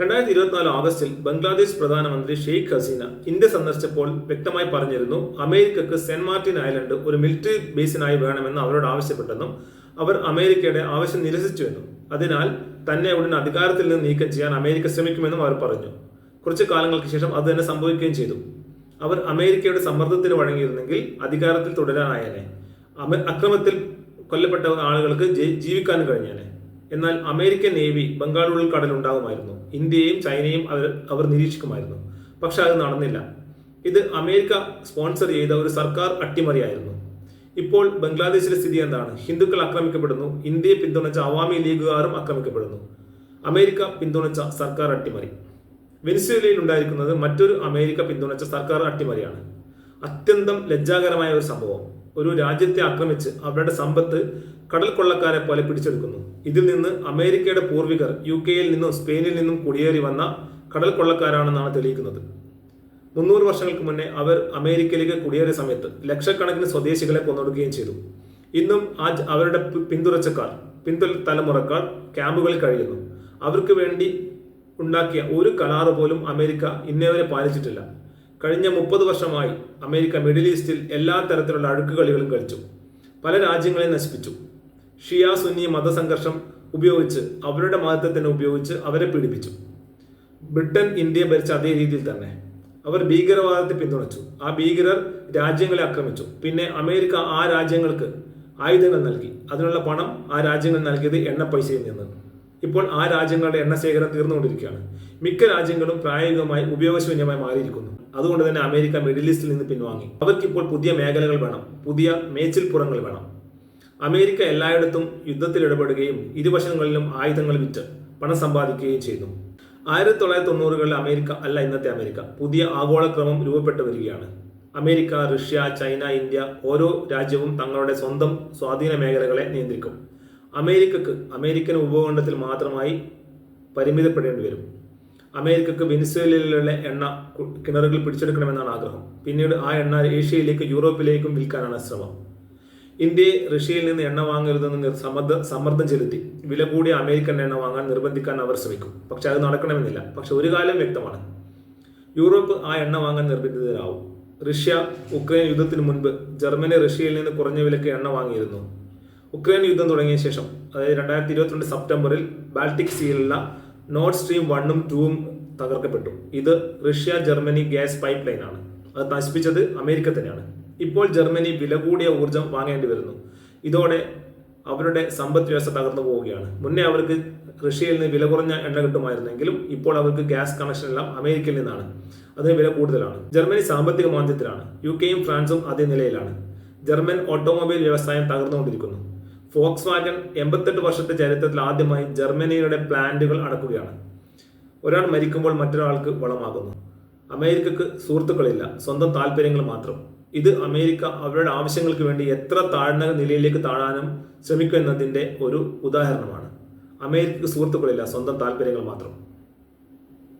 രണ്ടായിരത്തി ഇരുപത്തിനാല് ഓഗസ്റ്റിൽ ബംഗ്ലാദേശ് പ്രധാനമന്ത്രി ഷെയ്ഖ് ഹസീന ഇന്ത്യ സന്ദർശിച്ചപ്പോൾ വ്യക്തമായി പറഞ്ഞിരുന്നു അമേരിക്കക്ക് സെന്റ് മാർട്ടിൻ ഐലൻഡ് ഒരു മിലിറ്ററി ബേസിനായി വേണമെന്ന് അവരോട് ആവശ്യപ്പെട്ടെന്നും അവർ അമേരിക്കയുടെ ആവശ്യം നിരസിച്ചുവെന്നും അതിനാൽ തന്നെ ഉടൻ അധികാരത്തിൽ നിന്ന് നീക്കം ചെയ്യാൻ അമേരിക്ക ശ്രമിക്കുമെന്നും അവർ പറഞ്ഞു. കുറച്ച് കാലങ്ങൾക്ക് ശേഷം അത് തന്നെ സംഭവിക്കുകയും ചെയ്തു. അവർ അമേരിക്കയുടെ സമ്മർദ്ദത്തിന് വഴങ്ങിയിരുന്നെങ്കിൽ അധികാരത്തിൽ തുടരാനായേനെ. അക്രമത്തിൽ കൊല്ലപ്പെട്ട ആളുകൾക്ക് ജീവിക്കാനും കഴിഞ്ഞേനെ. എന്നാൽ അമേരിക്കൻ നേവി ബംഗാൾ ഉൾക്കടൽ ഉണ്ടാകുമായിരുന്നു ഇന്ത്യയും ചൈനയും അവർ അവർ നിരീക്ഷിക്കുമായിരുന്നു. പക്ഷെ അത് നടന്നില്ല. ഇത് അമേരിക്ക സ്പോൺസർ ചെയ്ത ഒരു സർക്കാർ അട്ടിമറിയായിരുന്നു. ഇപ്പോൾ ബംഗ്ലാദേശിലെ സ്ഥിതി എന്താണ്? ഹിന്ദുക്കൾ ആക്രമിക്കപ്പെടുന്നു. ഇന്ത്യയെ പിന്തുണച്ച അവാമി ലീഗുകാരും ആക്രമിക്കപ്പെടുന്നു. അമേരിക്ക പിന്തുണച്ച സർക്കാർ അട്ടിമറി. വെനിസ്വേലയിൽ ഉണ്ടായിരിക്കുന്നത് മറ്റൊരു അമേരിക്ക പിന്തുണച്ച സർക്കാർ അട്ടിമറിയാണ്. അത്യന്തം ലജ്ജാകരമായ ഒരു സംഭവം. ഒരു രാജ്യത്തെ ആക്രമിച്ച് അവരുടെ സമ്പത്ത് കടൽ കൊള്ളക്കാരെ പോലെ പിടിച്ചെടുക്കുന്നു. ഇതിൽ നിന്ന് അമേരിക്കയുടെ പൂർവികർ യു കെയിൽ നിന്നും സ്പെയിനിൽ നിന്നും കുടിയേറി വന്ന കടൽ കൊള്ളക്കാരാണെന്നാണ് തെളിയിക്കുന്നത്. മുന്നൂറ് വർഷങ്ങൾക്ക് മുന്നേ അവർ അമേരിക്കയിലേക്ക് കുടിയേറിയ സമയത്ത് ലക്ഷക്കണക്കിന് സ്വദേശികളെ കൊന്നൊടുക്കുകയും ചെയ്തു. ഇന്നും ആ അവരുടെ പിന്തുടച്ചക്കാർ പിന്തു തലമുറക്കാർ ക്യാമ്പുകളിൽ കഴിയുന്നു. അവർക്ക് വേണ്ടി ഉണ്ടാക്കിയ ഒരു കരാറ് പോലും അമേരിക്ക ഇന്നേവരെ പാലിച്ചിട്ടില്ല. കഴിഞ്ഞ മുപ്പത് വർഷമായി അമേരിക്ക മിഡിൽ ഈസ്റ്റിൽ എല്ലാ തരത്തിലുള്ള അഴുക്കുകളികളും കളിച്ചു പല രാജ്യങ്ങളെ നശിപ്പിച്ചു. ഷിയ സുന്നി മതസംഘർഷം ഉപയോഗിച്ച് അവരുടെ മതത്തെ തന്നെ ഉപയോഗിച്ച് അവരെ പീഡിപ്പിച്ചു. ബ്രിട്ടൻ ഇന്ത്യയെ ഭരിച്ച അതേ രീതിയിൽ തന്നെ. അവർ ഭീകരവാദത്തെ പിന്തുണച്ചു. ആ ഭീകരർ രാജ്യങ്ങളെ ആക്രമിച്ചു. പിന്നെ അമേരിക്ക ആ രാജ്യങ്ങൾക്ക് ആയുധങ്ങൾ നൽകി. അതിനുള്ള പണം ആ രാജ്യങ്ങൾ നൽകിയത് എണ്ണ പൈസയിൽ നിന്ന്. ഇപ്പോൾ ആ രാജ്യങ്ങളുടെ എണ്ണ ശേഖരം തീർന്നുകൊണ്ടിരിക്കുകയാണ്. മിക്ക രാജ്യങ്ങളും പ്രായോഗികമായി ഉപയോഗശൂന്യമായി മാറിയിരിക്കുന്നു. അതുകൊണ്ട് തന്നെ അമേരിക്ക മിഡിൽ ഈസ്റ്റിൽ നിന്ന് പിൻവാങ്ങി. അവർക്കിപ്പോൾ പുതിയ മേഖലകൾ വേണം പുതിയ മേച്ചിൽപ്പുറങ്ങൾ വേണം. അമേരിക്ക എല്ലായിടത്തും യുദ്ധത്തിൽ ഇടപെടുകയും ഇരുവശങ്ങളിലും ആയുധങ്ങൾ വിറ്റ് പണം സമ്പാദിക്കുകയും ചെയ്തു. ആയിരത്തി തൊള്ളായിരത്തി തൊണ്ണൂറുകളിൽ അമേരിക്ക അല്ല ഇന്നത്തെ അമേരിക്ക. പുതിയ ആഗോളക്രമം രൂപപ്പെട്ടു വരികയാണ്. അമേരിക്ക റഷ്യ ചൈന ഇന്ത്യ ഓരോ രാജ്യവും തങ്ങളുടെ സ്വന്തം സ്വാധീന മേഖലകളെ നിയന്ത്രിക്കും. അമേരിക്കക്ക് അമേരിക്കൻ ഉപഭൂഖണ്ഡത്തിൽ മാത്രമായി പരിമിതപ്പെടേണ്ടി വരും. അമേരിക്കക്ക് വെനിസ്വേലയിലുള്ള എണ്ണ കിണറുകൾ പിടിച്ചെടുക്കണമെന്നാണ് ആഗ്രഹം. പിന്നീട് ആ എണ്ണ ഏഷ്യയിലേക്ക് യൂറോപ്പിലേക്കും വിൽക്കാനാണ് ശ്രമം. ഇന്ത്യയെ റഷ്യയിൽ നിന്ന് എണ്ണ വാങ്ങരുതെന്ന് സമ്മർദ്ദ സമ്മർദ്ദം ചെലുത്തി. വില കൂടിയ അമേരിക്കൻ എണ്ണ വാങ്ങാൻ നിർബന്ധിക്കാൻ അവർ ശ്രമിക്കും. പക്ഷെ അത് നടക്കണമെന്നില്ല. പക്ഷെ ഒരു കാലം വ്യക്തമാണ്. യൂറോപ്പ് ആ എണ്ണ വാങ്ങാൻ നിർബന്ധിതരാവും. റഷ്യ ഉക്രൈൻ യുദ്ധത്തിന് മുൻപ് ജർമ്മനി റഷ്യയിൽ നിന്ന് കുറഞ്ഞ വിലക്ക് എണ്ണ വാങ്ങിയിരുന്നു. ഉക്രൈൻ യുദ്ധം തുടങ്ങിയ ശേഷം അതായത് രണ്ടായിരത്തി ഇരുപത്തിരണ്ട് സെപ്റ്റംബറിൽ ബാൾട്ടിക് സീലുള്ള നോർഡ് സ്ട്രീം വണ്ണും ടൂവും തകർക്കപ്പെട്ടു. ഇത് Russia Germany gas pipeline ആണ്. അത് നശിപ്പിച്ചത് അമേരിക്ക തന്നെയാണ്. ഇപ്പോൾ ജർമ്മനി വില കൂടിയ ഊർജം വാങ്ങേണ്ടി വരുന്നു. ഇതോടെ അവരുടെ സമ്പദ് വ്യവസ്ഥ തകർന്നു പോവുകയാണ്. മുന്നേ അവർക്ക് റഷ്യയിൽ നിന്ന് വില കുറഞ്ഞ എണ്ണ കിട്ടുമായിരുന്നെങ്കിലും ഇപ്പോൾ അവർക്ക് ഗ്യാസ് കണക്ഷൻ എല്ലാം അമേരിക്കയിൽ നിന്നാണ്. അതിന് വില കൂടുതലാണ്. ജർമ്മനി സാമ്പത്തിക മാന്ദ്യത്തിലാണ്. യു കെയും ഫ്രാൻസും അതേ നിലയിലാണ്. ജർമ്മൻ ഓട്ടോമൊബൈൽ വ്യവസായം തകർന്നുകൊണ്ടിരിക്കുന്നു. ഫോക്സ് വാഗൻ എൺപത്തെട്ട് വർഷത്തെ ചരിത്രത്തിൽ ആദ്യമായി ജർമ്മനിയുടെ പ്ലാന്റുകൾ അടക്കുകയാണ്. ഒരാൾ മരിക്കുമ്പോൾ മറ്റൊരാൾക്ക് വളമാകുന്നു. അമേരിക്കക്ക് സുഹൃത്തുക്കളില്ല സ്വന്തം താല്പര്യങ്ങൾ മാത്രം. ഇത് അമേരിക്ക അവരുടെ ആവശ്യങ്ങൾക്ക് വേണ്ടി എത്ര താഴ്ന്ന നിലയിലേക്ക് താഴാനും ശ്രമിക്കും എന്നതിന്റെ ഒരു ഉദാഹരണമാണ്. അമേരിക്കക്ക് സുഹൃത്തുക്കളില്ല സ്വന്തം താല്പര്യങ്ങൾ മാത്രം.